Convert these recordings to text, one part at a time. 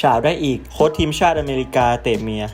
ฉาวได้อีก โค้ชทีมชาติอเมริกาเตะเมีย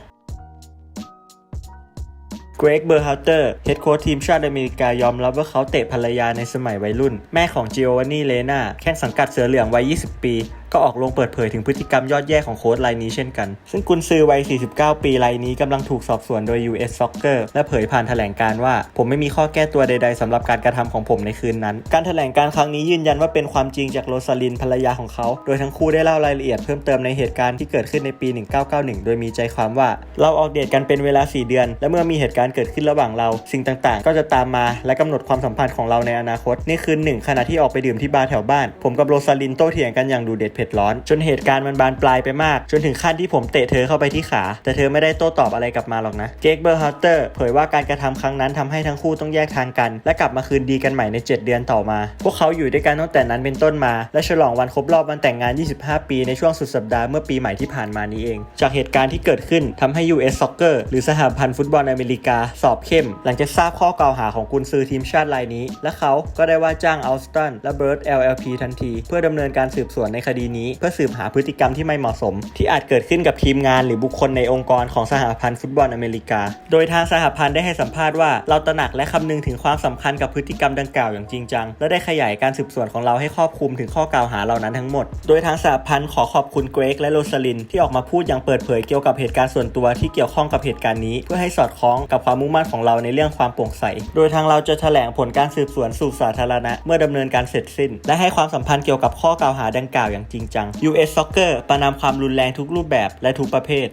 เกรกเบอร์ฮาเตอร์เฮดโค้ชทีมชาติอเมริกายอมรับว่าเขาเตะภรรยาในสมัยวัยรุ่น แม่ของจิโอวานนี่เลนาแข้งสังกัดเสือเหลืองวัย 20 ปีก็ออกลงเปิดเผยถึงพฤติกรรมยอดแย่ของโค้ชรายนี้เช่นกัน ซึ่งกุนซือวัย 49 ปีรายนี้กำลังถูกสอบสวนโดย US Soccer และเผยผ่านแถลงการว่า ผมไม่มีข้อแก้ตัวใด ๆสำหรับการกระทำของผมในคืนนั้น การแถลงการครั้งนี้ยืนยันว่าเป็นความจริงจากโรซาลินภรรยาของเขา โดยทั้งคู่ได้เล่ารายละเอียดเพิ่มเติมในเหตุการณ์ที่เกิดขึ้นในปี 1991 โดยมีใจความว่า เราออกเดทกันเป็นเวลา 4 เดือน และเมื่อมีเหตุการณ์เกิดขึ้นระหว่างเรา สิ่งต่างๆ ก็จะตามมาและกำหนดความสัมพันธ์ของเราในอนาคต นี่คืนหนึ่งขณะที่ออกไปดื่มที่บาร์แถวบ้าน ผมกับโรซาลินโต้เถียงกันอย่างดูเด็ดเผ็ดร้อน จนเหตุการณ์มันบานปลายไปมาก จนถึงขั้นที่ผมเตะเธอเข้าไปที่ขา แต่เธอไม่ได้โต้ตอบอะไรกลับมาหรอกนะเจคเบอร์ฮัตเตอร์เผยว่าการกระทำครั้งนั้นทำให้ทั้งคู่ต้องแยกทางกัน และกลับมาคืนดีกันใหม่ใน 7 เดือนต่อมา พวกเขาอยู่ด้วยกันตั้งแต่นั้นเป็นต้นมา และฉลองวันครบรอบวันแต่งงาน 25 ปีในช่วงสุดสัปดาห์เมื่อปีใหม่ที่ผ่านมานี้เอง จากเหตุการณ์ที่เกิดขึ้นทำให้ US Soccer หรือสหพันธ์ฟุตบอลอเมริกา สอบเข้ม หลังจากทราบข้อกล่าวหาของกุนซือทีมชาติรายนี้ และเขาก็ได้ว่าจ้างอัลสตันและเบิร์ด LLP ทันที เพื่อดำเนินการสืบสวนในคดีนี้ เพื่อสืบหาพฤติกรรมที่ไม่เหมาะสม ที่อาจเกิดขึ้นกับทีมงานหรือบุคคลในองค์กรของสหพันธ์ฟุตบอลอเมริกา โดยทางสหพันธ์ได้ให้สัมภาษณ์ว่าเราตระหนักและคำนึงถึงความสำคัญกับพฤติกรรมดังกล่าวอย่างจริงจัง และได้ขยายการสืบสวนของเราให้ครอบคลุมถึงข้อกล่าวหาเหล่านั้นทั้งหมด โดยทางสหพันธ์ขอขอบคุณเกรกและโรซาลินที่ออกมาพูดอย่างเปิดเผยเกี่ยวกับเหตุการณ์ส่วนตัวที่เกี่ยวข้องกับเหตุการณ์นี้ เพื่อให้สอดคล้องกับความมุ่งมั่นของเราในเรื่องความโปร่งใส โดยทางเราจะแถลงผลการสืบสวนสู่สาธารณะ เมื่อดำเนินการเสร็จสิ้น และให้ความสัมพันธ์เกี่ยวกับข้อกล่าวหาดังกล่าวอย่างจริงจัง US Soccer ประนามความรุนแรงทุกรูปแบบและทุกประเภท